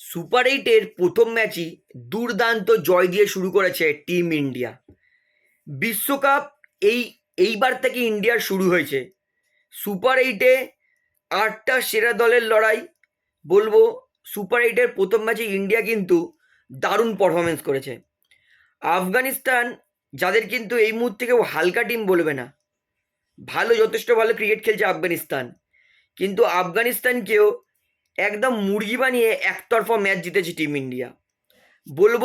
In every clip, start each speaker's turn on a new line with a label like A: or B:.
A: Super এইটের প্রথম ম্যাচই দুর্দান্ত জয় দিয়ে শুরু করেছে টিম ইন্ডিয়া। বিশ্বকাপ এই, এইবার থেকে ইন্ডিয়ার শুরু হয়েছে। সুপার এইটে আটটা সেরা দলের লড়াই, বলব সুপার এইটের প্রথম ম্যাচে ইন্ডিয়া কিন্তু দারুণ পারফরমেন্স করেছে। আফগানিস্তান, যাদের কিন্তু এই মুহূর্তে কেউ হালকা টিম বলবে না, ভালো, যথেষ্ট ভালো ক্রিকেট খেলছে আফগানিস্তান। কিন্তু আফগানিস্তানকেও একদম মুরগি বানিয়ে একতরফা ম্যাচ জিতেছে টিম ইন্ডিয়া বলব,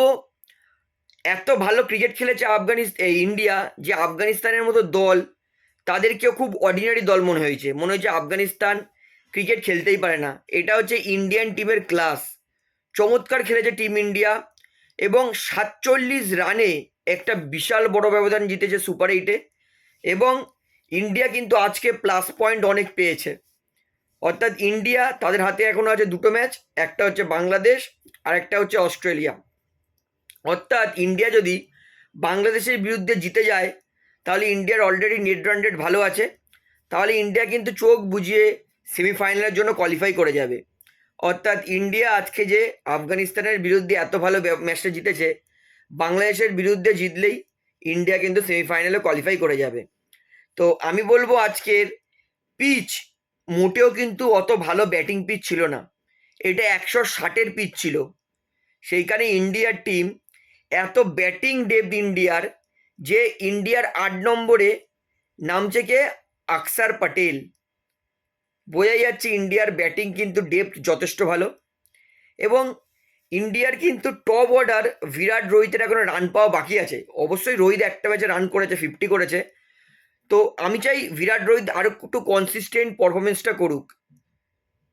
A: এত ভালো ক্রিকেট খেলেছে আফগানিস্তান ইন্ডিয়া যে আফগানিস্তানের মতো দল, তাদেরকেও খুব অর্ডিনারি দল মনে হয়েছে। মনে হয়েছে আফগানিস্তান ক্রিকেট খেলতেই পারে না। এটা হচ্ছে ইন্ডিয়ান টিমের ক্লাস চমৎকার খেলেছে টিম ইন্ডিয়া এবং সাতচল্লিশ রানে একটা বিশাল বড় ব্যবধান জিতেছে সুপার এইটে এবং ইন্ডিয়া কিন্তু আজকে প্লাস পয়েন্ট অনেক পেয়েছে। অর্থাৎ ইন্ডিয়া তাদের হাতে এখনও আছে দুটো ম্যাচ, একটা হচ্ছে বাংলাদেশ আর একটা হচ্ছে অস্ট্রেলিয়া। অর্থাৎ ইন্ডিয়া যদি বাংলাদেশের বিরুদ্ধে জিতে যায়, তাহলে ইন্ডিয়ার অলরেডি নেট রান রেট ভালো আছে। তাহলে ইন্ডিয়া কিন্তু চোখ বুঝিয়ে সেমিফাইনালের জন্য কোয়ালিফাই করে যাবে। অর্থাৎ ইন্ডিয়া আজকে যে আফগানিস্তানের বিরুদ্ধে এত ভালো ম্যাচটা জিতেছে, বাংলাদেশের বিরুদ্ধে জিতলেই ইন্ডিয়া কিন্তু সেমিফাইনালে কোয়ালিফাই করে যাবে। তো আমি বলব আজকের পিচ মোটেও কিন্তু অত ভালো ব্যাটিং পিচ ছিল না। এটা একশো ষাটের পিচ ছিল। সেইখানে ইন্ডিয়ার টিম এত ব্যাটিং ডেপথ ইন্ডিয়ার যে ইন্ডিয়ার আট নম্বরে নামছে কে? আকসার প্যাটেল বোঝাই যাচ্ছে ইন্ডিয়ার ব্যাটিং কিন্তু ডেপথ যথেষ্ট ভালো। এবং ইন্ডিয়ার কিন্তু টপ অর্ডার বিরাট রোহিতের এখনও রান পাওয়া বাকি আছে। অবশ্যই রোহিত একটা ম্যাচে রান করেছে ফিফটি করেছে। তো আমি চাই বিরাট রোহিত আরও একটু কনসিস্টেন্ট পারফরমেন্সটা করুক।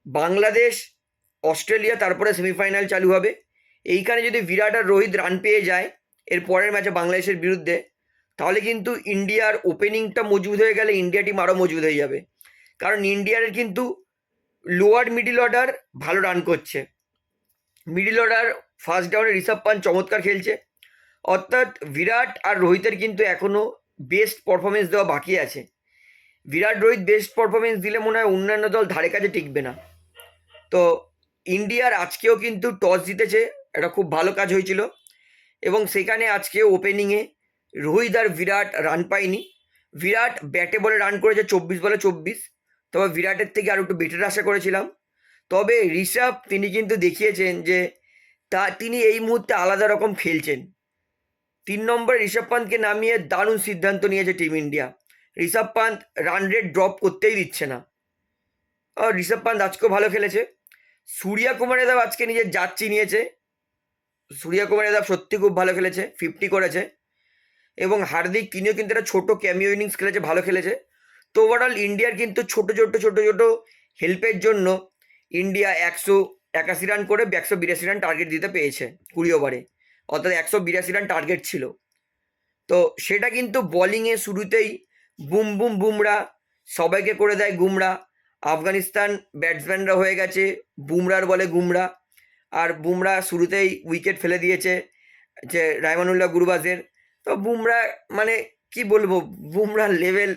A: বাংলাদেশ, অস্ট্রেলিয়া, তারপরে সেমিফাইনাল চালু হবে। এইখানে যদি বিরাট আর রোহিত রান পেয়ে যায়, এর পরের ম্যাচে বাংলাদেশের বিরুদ্ধে, তাহলে কিন্তু ইন্ডিয়ার ওপেনিংটা মজবুত হয়ে গেলে ইন্ডিয়া টিম আরও মজবুত হয়ে যাবে। কারণ ইন্ডিয়ার কিন্তু লোয়ার মিডিল অর্ডার ভালো রান করছে। মিডিল অর্ডার ফার্স্ট ডাউনে ঋষভ পান চমৎকার খেলছে। অর্থাৎ বিরাট আর রোহিতের কিন্তু এখনও বেস্ট পারফরমেন্স দেওয়া বাকি আছে। বিরাট রোহিত বেস্ট পারফরমেন্স দিলে মনে হয় অন্যান্য দল ধারে কাছে টিকবে না। তো ইন্ডিয়ার আজকেও কিন্তু টস জিতেছে এটা খুব ভালো কাজ হয়েছিল। এবং সেখানে আজকে ওপেনিংয়ে রোহিত আর বিরাট রান পায়নি। বিরাট ব্যাটে বলে রান করেছে চব্বিশ বলে চব্বিশ। তবে বিরাটের থেকে আরও একটু বেটার আশা করেছিলাম। তবে ঋষভ, তিনি কিন্তু দেখিয়েছেন যে তা, তিনি এই মুহূর্তে আলাদা রকম খেলছেন। তিন নম্বরে ঋষভ পান্তকে নামিয়ে দারুণ সিদ্ধান্ত নিয়েছে team India Rishabh Pant run rate drop করতেই দিচ্ছে না। আর ঋষভ পান্ত আজকেও ভালো খেলেছে। সূর্যা কুমার যাদব আজকে নিজের যাচ্ছি চিনিয়েছে সূর্যা কুমার যাদব সত্যি খুব ভালো খেলেছে ফিফটি করেছে। এবং হার্দিক তিনিও কিন্তু একটা ছোটো ক্যামিও ইনিংস খেলেছে, ভালো খেলেছে। তো ওভারঅল ইন্ডিয়ার কিন্তু ছোট ছোট ছোট ছোট হেল্পের জন্য ইন্ডিয়া একশো একাশি রান করে, একশো বিরাশি রান টার্গেট দিতে পেয়েছে কুড়ি ওভারে অর্থাৎ একশো বিরাশি রান টার্গেট ছিল। তো সেটা কিন্তু বোলিংয়ে শুরুতেই বুম বুম বুমরা সবাইকে করে দেয় গুমরা। আফগানিস্তান ব্যাটসম্যানরা হয়ে গেছে বুমরার বলে গুমরা। আর বুমরা শুরুতেই উইকেট ফেলে দিয়েছে যে রায়মানুল্লাহ গুরবাজের। তো বুমরা মানে কি বলব, বুমরার লেভেল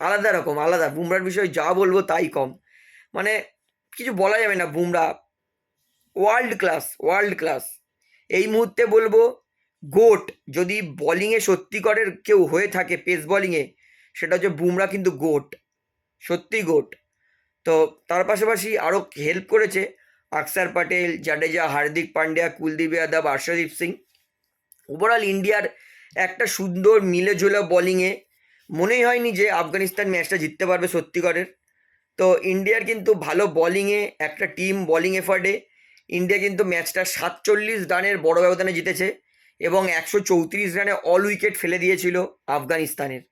A: আলাদা রকম, আলাদা। বুমরার বিষয়ে যা বলব তাই কম। মানে কিছু বলা যাবে না Bumrah. World class world class এই মুহূর্তে বলব গোট যদি বলিংয়ে সত্যিকারের কেউ হয়ে থাকে পেস বলিংয়ে সেটা হচ্ছে বুমরা কিন্তু গোট সত্যি গোট তো তার পাশাপাশি আরও হেল্প করেছে আকসার প্যাটেল জাডেজা, হার্দিক পান্ডিয়া, কুলদীপ যাদব, আর্শদীপ সিং। ওভারঅল ইন্ডিয়ার একটা সুন্দর মিলে ঝোলা বলিংয়ে মনেই হয়নি যে আফগানিস্তান ম্যাচটা জিততে পারবে সত্যিকারের তো ইন্ডিয়ার কিন্তু ভালো বলিংয়ে একটা টিম বলিং এফার্টে ইন্ডিয়া কিন্তু ম্যাচটা সাতচল্লিশ রানের বড় ব্যবধানে জিতেছে এবং একশো চৌত্রিশ রানে অল উইকেট ফেলে দিয়েছিল আফগানিস্তানের।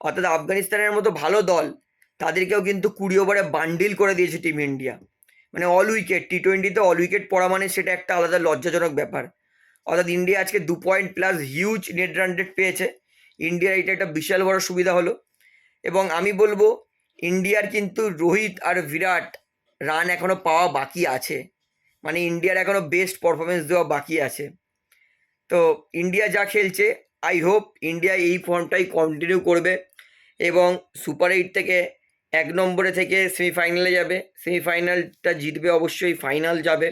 A: অর্থাৎ আফগানিস্তানের মতো ভালো দল তাদেরকেও কিন্তু কুড়ি ওভারে বান্ডিল করে দিয়েছে টিম ইন্ডিয়া মানে অল উইকেট টি টোয়েন্টিতে অল উইকেট পড়া মানে সেটা একটা আলাদা লজ্জাজনক ব্যাপার। অর্থাৎ ইন্ডিয়া আজকে দু point plus huge net run পেয়েছে। ইন্ডিয়ার এটা একটা বিশাল বড় সুবিধা হলো। এবং আমি বলব, ইন্ডিয়ার কিন্তু রোহিত আর বিরাট রান এখনও পাওয়া বাকি আছে। মানে ইন্ডিয়ার এখনও বেস্ট পারফরমেন্স দেওয়া বাকি আছে। তো ইন্ডিয়া যা খেলছে আই হোপ ইন্ডিয়া এই ফর্মটাই কন্টিনিউ করবে এবং সুপার এইট থেকে এক নম্বরে থেকে সেমিফাইনালে যাবে। সেমিফাইনালটা জিতবে অবশ্যই ফাইনাল যাবে।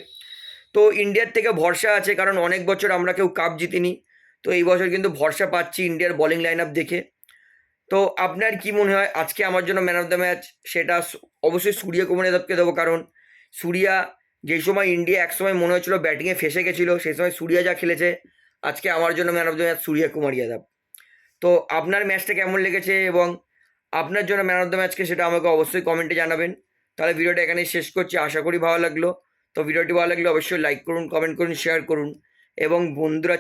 A: তো ইন্ডিয়ার থেকে ভরসা আছে, কারণ অনেক বছর আমরা কেউ কাপ জিতিনি। তো এই বছর কিন্তু ভরসা পাচ্ছি ইন্ডিয়ার বোলিং লাইন আপ দেখে। তো আপনার কি মনে হয়? আজকে আমার জন্য ম্যান অফ দ্য ম্যাচ সেটা অবশ্যই সূর্য কুমার যাদবকে দেবো, কারণ সূর্যা যেই সময় ইন্ডিয়া একসময় মনে হয়েছিল ব্যাটিংয়ে ফেসে গেছিল, সেই সময় সূর্যা যা খেলেছে, আজকে আমার জন্য man of the match Surya Kumar Yadav. তো আপনার ম্যাচটা কেমন লেগেছে এবং আপনার জন্য ম্যান অফ দ্য ম্যাচকে সেটা আমাকে অবশ্যই কমেন্টে জানাবেন। তাহলে ভিডিওটা এখানেই শেষ করছি, আশা করি ভালো লাগল। তো ভিডিওটি ভালো লাগলে অবশ্যই লাইক করুন কমেন্ট করুন শেয়ার করুন। এবং বন্ধুরা